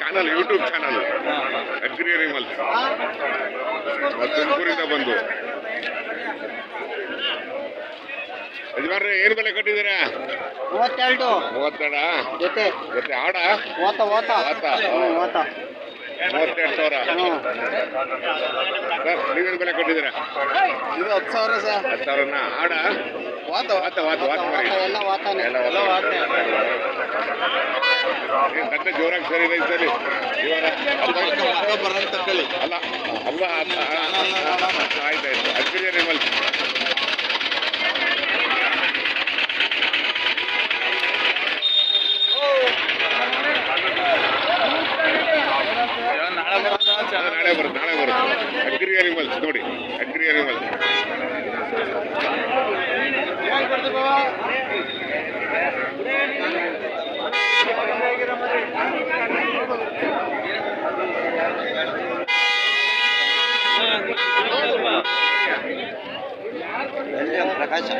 Channel YouTube channel engineering ಅಲ್ಲಿ. ತುಮಕೂರಿಂದ ಬಂದು. ಯಜಮಾನ್ರೆ ಏನು ಬೆಲೆ ಕಟ್ಟಿದ್ದೀರಾ? ಮೂವತ್ತೆರಡು. ಮೂವತ್ತೆರಡ? ಜೊತೆ. ಜೊತೆ ಆಡ ಓತ ಓತ ಓತ. ಹ್ಮ್, ಓತ ಮೂವತ್ತೆರಡು ಸಾವಿರ. ಹ್ಮ್. ಸರ್ ನೀವೇನು ಬೆಲೆ ಕಟ್ಟಿದ್ದೀರಾ? ಇದು ಹತ್ತು ಸಾವಿರ ಸರ್. ಹತ್ತು ಸಾವಿರನ? ಆಡ ವಾತ ವಾತ. ವಾತ ವಾತ ಮರಿ ಎಲ್ಲ ವಾತಾನೆ. ಎಲ್ಲ ವಾತ. ಗಂಟೆ ಜೋರಾಗಿ ಸರಿ ಇವಾಗ ಅಲ್ಲ ಅಲ್ಲ আচ্ছা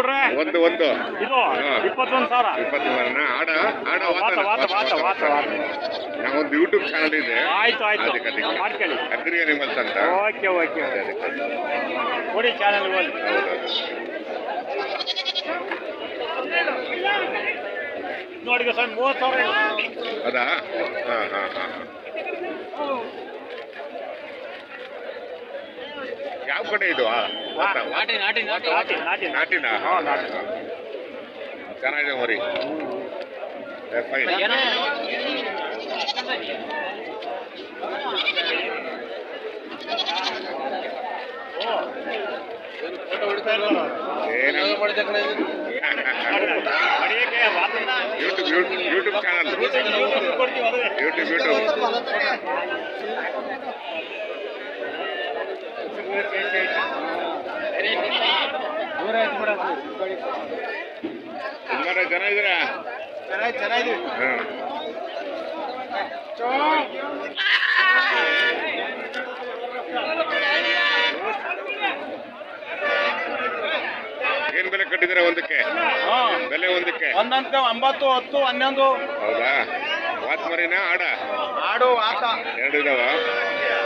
ಗೌಡ್ರೆ ಒಂದು ಒಂದು. ಇದು ಹಾ. ಇಪ್ಪತ್ತೊಂದು ಸಾವಿರ. ಇಪ್ಪತ್ತು ಸಾವಿರನ ಆಡ ಆಡ ವಾತ ವಾತ ವಾತ ವಾತ ವಾತ ನಾವೊಂದು ಯೂಟ್ಯೂಬ್ ಚಾನಲ್ ಇದೆ. ಆಯ್ತು ಆಯ್ತು. ಅದಕ್ಕೆ ಅದಕ್ಕೆ. ಮಾಡ್ಕೊಳ್ಳಿ ಅಗ್ರಿ ಅನಿಮಲ್ಸ್ ಅಂತ ಓಕೆ ಓಕೆ ನೋಡಿ ಚಾನಲ್ ಹೋಗಿ. ನೋಡಿ ಸರ್ ಮೂವತ್ತು ಸಾವಿರ ಅದಾ? ಹಾ ಹಾ ಹಾ. ಕಡೆ ಇದು ಆ, ವಾತ, ವಾತ. ನಾಟಿ ನಾಟಿ ನಾಟಿ. ನಾಟಿ ನಾಟಿನ? ಹಾ, ನಾಟಿ. ಚೆನ್ನಾಗಿದೆ ಮರಿ. YouTube YouTube YouTube channel YouTube YouTube ಸುಮಾರು ಜನ ಇದ್ದೀರಾ? ಚೆನ್ನಾಗಿದೆ ಹ್ಮ್ ಏನ್ ಬೆಲೆ ಕಟ್ಟಿದಿರ ಒಂದಕ್ಕೆ? ಬೆಲೆ ಒಂದಕ್ಕೆ? ಒಂದಂತ ಒಂಬತ್ತು ಹತ್ತು ಹನ್ನೊಂದು. ಹೌದಾ? ವಾತ್ ಮರಿನ ಆಡ? ಆಡು ಆತ ಎರಡು ಇದಾವ?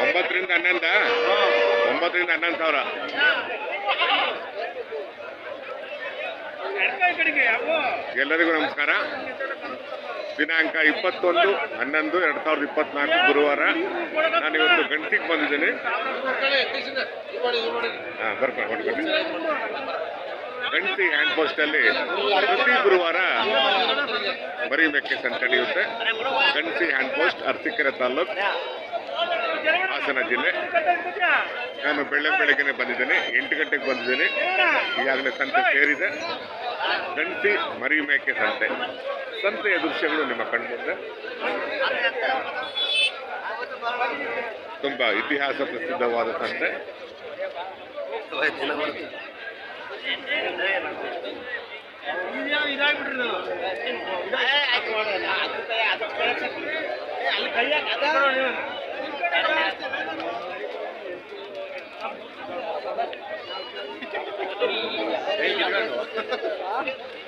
ಒಂಬತ್ತರಿಂದ ಹನ್ನೊಂದ? ಒಂಬತ್ತರಿಂದ ಹನ್ನೊಂದು ಸಾವಿರ. ಎಲ್ಲರಿಗೂ ನಮಸ್ಕಾರ. ದಿನಾಂಕ ಇಪ್ಪತ್ತೊಂದು, ಹನ್ನೊಂದು, ಎರಡು ಸಾವಿರದ ಇಪ್ಪತ್ನಾಲ್ಕು ಗುರುವಾರ. ನಾನು ಇವತ್ತು ಗಂಟಿಗೆ ಬಂದಿದ್ದೀನಿ. ಹಾಂ ಗಂಟಿ ಹ್ಯಾಂಡ್ ಪೋಸ್ಟಲ್ಲಿ ಪ್ರತಿ ಗುರುವಾರ ಬರೀ ಮೆಕ್ಕೆ ನಡೆಯುತ್ತೆ ಗಂಟಿ ಹ್ಯಾಂಡ್ ಪೋಸ್ಟ್ ಅರ್ತಿಕೆರೆ ತಾಲ್ಲೂಕು ಹಾಸನ ಜಿಲ್ಲೆ. ನಾನು ಬೆಳ್ಳೆ ಬೆಳಗ್ಗೆನೆ ಬಂದಿದ್ದೇನೆ. ಎಂಟು ಗಂಟೆಗೆ ಬಂದಿದ್ದೇನೆ. ಈಗಾಗಲೇ ಸಂತೆ ಸೇರಿದೆ. ಗಂಟಿ ಮರಿ ಮೇಕೆ ಸಂತೆ. ಸಂತೆಯ ದೃಶ್ಯಗಳು ನಿಮ್ಮ ಕಣ್ಮುಂದೆ. ತುಂಬಾ ಇತಿಹಾಸ ಪ್ರಸಿದ್ಧವಾದ ಸಂತೆ.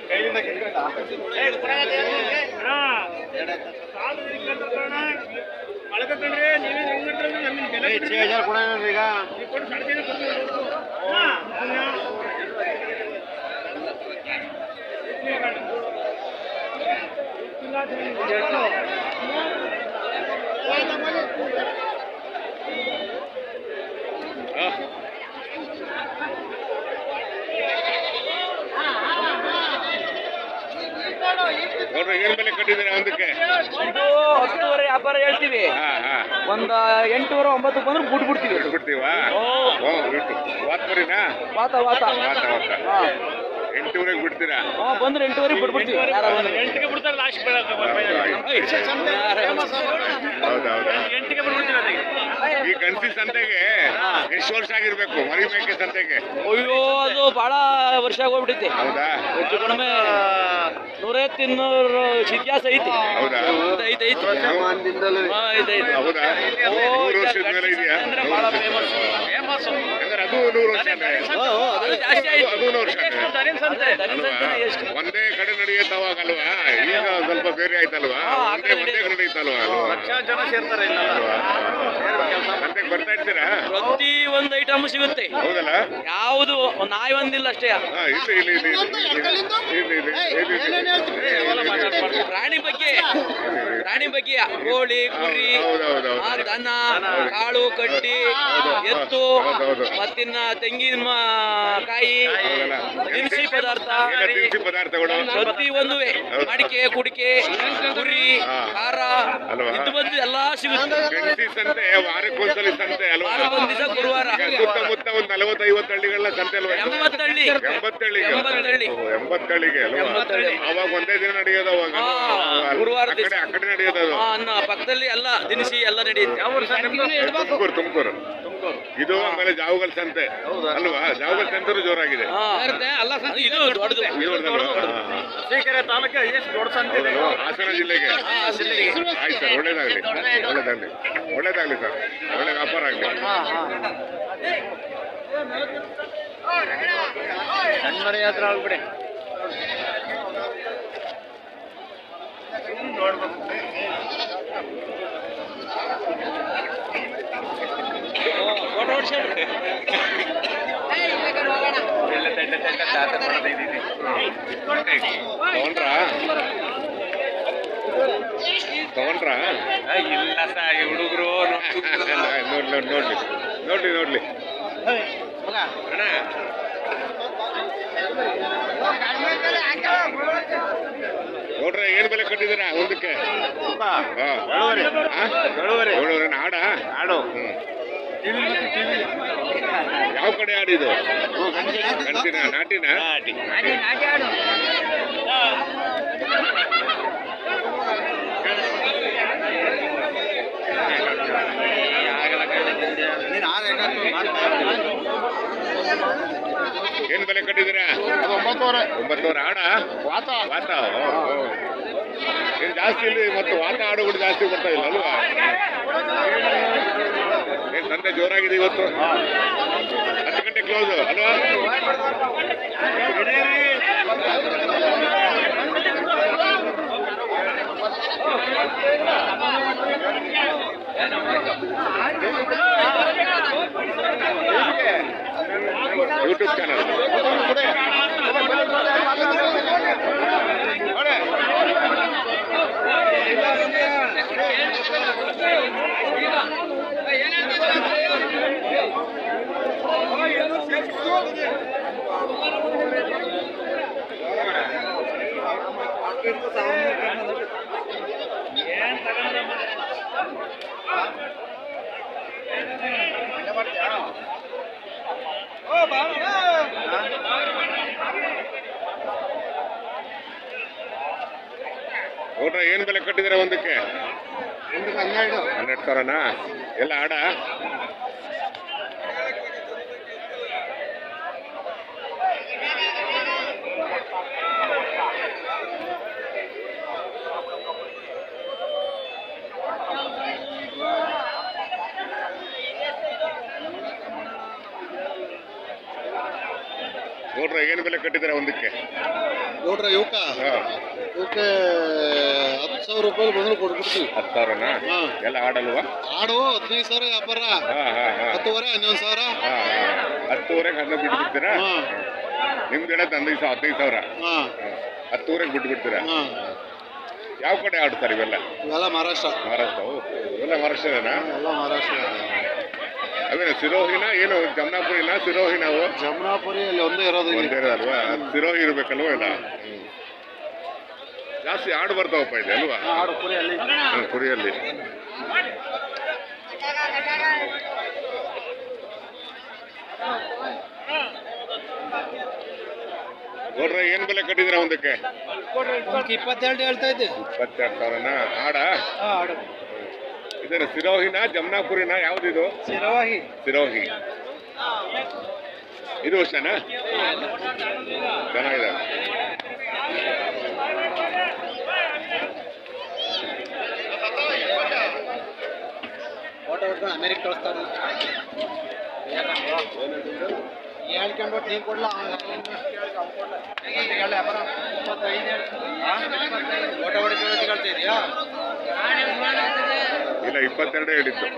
ಕೈಯಿಂದ ಮಳಕಂಡ್ರೆ ನೀವೇನು ಹೆಂಗಂದ್ರೆ ನಮ್ಗೆ ಬೆಲೆ ಹೆಚ್ಚಿಗೆ ಹಜಾರ್ ಕೊಡೋಣ ಈಗ ನೀವು ಕೊಟ್ಟು ಸಾಡೆ ಜನ ಕೊಡ್ತೀವಿ Yeah. ನೋಡ್ರಿ ಏನ್ ಬೆಲೆ ಕಟ್ಟಿದ್ದೀರಾ ಒಂದಕ್ಕೆ? ಹತ್ತುವರೆ ವ್ಯಾಪಾರ ಹೇಳ್ತೀವಿ. ಹಾ ಹಾ. ಒಂದ್ ಎಂಟೂವರೆ ಒಂಬತ್ತು ಬಂದ್ರೆ ಬಿಟ್ಬಿಡ್ತೀವಿ ಬಿಟ್ಬಿಡ್ತೀವಾ ಬಿಡ್ತೀವಾ? ಓ. ಬಿಟ್ಟು. ವಾತ್ ಮರಿನಾ ವಾತ ವಾತ. ವಾತ ವಾತ. ಹಾ. ಎಂಟೂವರೆಗೆ ಬಿಡ್ತೀರಾ? ಹಾ, ಬಂದ್ರೆ ಎಂಟುವರೆಗೆ ಬಿಡ್ಬಿಡ್ತೀವಿ ಯಾರ ಬಂದ್ರೆ ಎಂಟಿಗೆ ಬಿಡ್ತಾರೆ ಲಾಸ್ಟ್ ಹೌದೌದು ಎಂಟಿಗೆ ಬಿಡ್ಬಿಡ್ತೀವಿ ಗಣಸಿ ಸಂತೆಗೆ ಎಷ್ಟು ವರ್ಷ ಆಗಿರ್ಬೇಕು? ಮರಿ ಮೇಕೆ ಸಂತೆಗೆ? ಅಯ್ಯೋ ಅದು ಬಹಳ ವರ್ಷ ಆಗೋಗ್ಬಿಟ್ಟೈತಿ ಹೌದಾ? ಹೆಚ್ಚು ಕಡಿಮೆ ನೂರೈವತ್ತು ಇನ್ನೂರು ಇತಿಹಾಸ ಐತಿ. ಹೌದಾ? ಐತೆ ಹೌದಾ? ಓ, ನೂರು ವರ್ಷದ ಮೇಲೆ ಇದೆಯಾ? ಅಂದ್ರೆ ಬಹಳ ಫೇಮಸ್ ಫೇಮಸ್ ಅದು ನೂರು ವರ್ಷನೇ ಅದು ಜಾಸ್ತಿ ಆಯ್ತು. ಅದು ನೂರು ಅಲ್ವಾ? ಎಷ್ಟು? ಈಗ ಸ್ವಲ್ಪ ಬೇರೆ ಆಯ್ತಲ್ವಾ ಒಂದೇ ಒಂದೇ ಜನ ಸೇರ್ತಾರೆ ಇಲ್ಲೆಲ್ಲ. ಅಲ್ವಾ? ಸಂತೆಗೆ ಬರ್ತಾ ಇರ್ತೀರಾ ಪ್ರತಿ ಒಂದು ಐಟಮ್ ಸಿಗುತ್ತೆ ಹೌದಲ್ಲ ಯಾವುದು ನಾಯಿ ಒಂದಿಲ್ಲ ಅಷ್ಟೇ ಹಾ ಇಲ್ಲಿ ಇಲ್ಲಿ ಇಲ್ಲಿ ಇಲ್ಲಿ ಇಲ್ಲಿ ಇಲ್ಲಿ ಇಲ್ಲಿ ಇಲ್ಲಿ ಇಲ್ಲಿ ಪ್ರಾಣಿ ಬಗ್ಗೆ ಪ್ರಾಣಿ ಬಗ್ಗೆ ಕೋಳಿ ಕುರಿ ಹೌದೌದು ಆ, ದನ ಕಾಳು ಕಟ್ಟಿ ಎತ್ತು ಹೌದೌದು. ಮತ್ತಿನ್ನ ತೆಂಗಿನ ಮ- ಕಾಯಿ? ದಿನಸಿ ಪದಾರ್ಥ ಪದಾರ್ಥಗಳು ಪ್ರತಿ ಒಂದುವೆ ಮಡಿಕೆ ಕುಡಿಕೆ ಕುರಿ. ಖಾರ ಅಲ್ವಾ? ಇದು ಬಂದು ಎಲ್ಲಾ ಸಿಗುತ್ತೆ ಗಣಸಿ ಸಂತೆ ವಾರಕ್ಕೊಂದ್ಸಲಿ ಸಂತೆ ಅಲ್ವಾ ವಾರಕ್ಕೊಂದ್ ದಿವಸ ಗುರುವಾರ ಸುತ್ತಮುತ್ತ ಒಂದು ನಲವತ್ತೈವತ್ತು ಹಳ್ಳಿಗಳ ಸಂತೆ ಅಲ್ವಾ? ಎಂಬತ್ತಳ್ಳಿ ಎಂಬತ್ತಳ್ಳಿ. ಓ, ಎಂಬತ್ತಳ್ಳಿಗೆ ಅಲ್ವಾ ಎಂಬತ್ತಳ್ಳಿ. ಅವಾಗ ಒಂದೇ ದಿನ ನಡೆಯೋದು ಅವಾಗ? ಗುರುವಾರ ಆ ಕಡೆ ಆ ಕಡೆ ನಡೆಯೋದು ಅನ್ನ ಪಕ್ಕದಲ್ಲಿ ಎಲ್ಲ ದಿನಸಿ ಎಲ್ಲ ನಡೆಯುತ್ತೆ ತುಮಕೂರು ತುಮಕೂರು ಇದು ಆಮೇಲೆ ಜಾವುಗಲ್ ಸಂತೆ. ಅಲ್ವಾ? ಜಾವುಗಲ್ ಸಂತೆ ಜೋರಾಗಿದೆ ಹಾಸನ ಜಿಲ್ಲೆಗೆ. ಆಯ್ತು ಸರ್ ಒಳ್ಳೇದಾಗಲಿ. ಒಳ್ಳೇದಾಗಲಿ. ಒಳ್ಳೇದಾಗಲಿ ಸರ್. ಒಳ್ಳೆ ವ್ಯಾಪಾರ ಆಗ್ಲಿ. ಹತ್ರ ಆಗ್ಬಿಡಿ. ನೋಡ್ಬೇಕು. ತಗೊಂಡ್ರಾ ತಗೊಂಡ್ರಾ ಇಲ್ಲ ಸ ಹುಡುಗರು ನೋಡ್ಲಿ ನೋಡ್ಲಿ ನೋಡ್ಲಿ ನೋಡ್ಲಿ ಅಣ್ಣ ನೋಡ್ರೆ ಏನ್ ಬೆಲೆ ಕಟ್ಟಿದ್ದೀರಾ? ಒಂದಕ್ಕೆ? ಏಳುವರೆ. ಯಾವ ಕಡೆ ಆಡಿದು? ಗಂಟಿನ ನಾಟಿನ? ಮಾಡ್ತಾ ಏನ್ ಬೆಲೆ ಕಟ್ಟಿದಿರ ಒಂಬತ್ತುವರೆ ಒಂಬತ್ತುವರೆ ಆಡ ವಾತ? ವಾತ. ಜಾಸ್ತಿ ಇಲ್ಲಿ ಮತ್ತು ವಾತ ಆಡುಗಳು ಜಾಸ್ತಿ ಬರ್ತಾ ಇಲ್ಲ ಅಲ್ವಾ? ಏನ್ ಜೋರಾಗಿದೆ ಇವತ್ತು. ಹತ್ತು ಗಂಟೆ ಕ್ಲೋಸ್ ಅಲ್ವಾ ಯೂಟ್ಯೂಬ್ ಚಾನಲ್ ನೋಡ್ರ ಏನ್ ಬೆಲೆ ಕಟ್ಟಿದಾರೆ ಒಂದಕ್ಕೆ? ಹನ್ನೆರಡು. ಹನ್ನೆರಡು ಸಾವಿರನಾ? ಎಲ್ಲ ಆಡ? ನೋಡ್ರ ಏನು ಬೆಲೆ ಕಟ್ಟಿದ್ದಾರೆ ಒಂದಕ್ಕೆ? ನೋಡ್ರಿ ಇವಕ್ಕ ಇವಕ್ಕೆ ಹತ್ತು ಸಾವಿರ ರೂಪಾಯಿ ಬಂದ್ರೆ ಕೊಟ್ಬಿಡ್ತೀವಿ. ಹತ್ತು ಸಾವಿರನಾ. ಎಲ್ಲ ಆಡಲ್ವಾ ಆಡು ಹದಿನೈದು ಸಾವಿರ ವ್ಯಾಪಾರ. ಹತ್ತುವರೆ ಹನ್ನೊಂದು ಸಾವಿರ. ಹತ್ತುವರೆಗೆ ಹನ್ನೊಂದು ಬಿಟ್ಟು ಬಿಡ್ತೀರಾ ಹಾ. ನಿಮ್ದು ಹೇಳೋದು ಹದಿನೈದು ಸಾವಿರ. ಹದಿನೈದು ಸಾವಿರ. ಹತ್ತುವರೆಗೆ ಬಿಟ್ಟು ಬಿಡ್ತೀರಾ ಹಾ. ಯಾವ ಕಡೆ ಆಡ್ತಾರೆ ಇವೆಲ್ಲ? ಇವೆಲ್ಲ ಮಹಾರಾಷ್ಟ್ರ. ಮಹಾರಾಷ್ಟ್ರ ಇವೆಲ್ಲ ಮಹಾರಾಷ್ಟ್ರನಾ? ಎಲ್ಲ ಮಹಾರಾಷ್ಟ್ರ. ಅವೇನು ಸಿರೋಹಿನ ಏನು ಜಮ್ನಾಪುರಿನ ಸಿರೋಹಿನ ಜಮನಾಪುರಿ ಜಮುನಾಪುರಿ ಅಲ್ಲಿ ಒಂದೇ ಇರೋದು ಇಲ್ಲಿ. ಒಂದೇ ಇರೋದಲ್ವಾ? ಸಿರೋಹಿ ಇರ್ಬೇಕಲ್ವಾ ಇಲ್ಲ? ಹ್ಮ್. ಜಾಸ್ತಿ ಆಡು ಬರ್ತಾವಪ್ಪ ಇದೆ ಅಲ್ವಾ? ಆಡು ಪುರಿ ಅಲ್ಲಿ ಹ್ಮ್, ಕುರಿಯಲ್ಲಿ. ನೋಡ್ರಿ ಏನ್ ಬೆಲೆ ಕಟ್ಟಿದಿರ ಒಂದಕ್ಕೆ? ಇಪ್ಪತ್ತೆರಡು ಹೇಳ್ತಾ ಇದ್ದೆ. ಇಪ್ಪತ್ತೆರಡು ಸಾವಿರನ? ಆಡ ಆಡು ಇದೇನು ಸಿರೋಹಿನ ಜಮ್ನಾಪುರಿನ ಯಾವ್ದಿದು? ಸಿರೋಹಿ. ಸಿರೋಹಿ. ಇದು ವರ್ಷನಾ ಚೆನ್ನಾಗಿದೆ. ಅಮೆರಿಕ ಕಳಿಸ್ತಾರೆ ಹೇಳ್ಕೊಂಡು ನೀನು ಕೊಡ್ಲ? ಫೋಟೋ ಹೊಡ್ಕೊಂಡು ಕೇಳ್ತಾ ಇದೆಯಾ ಇಲ್ಲ ಇಪ್ಪತ್ತೆರಡೇ ಹೇಳಿದ್ದು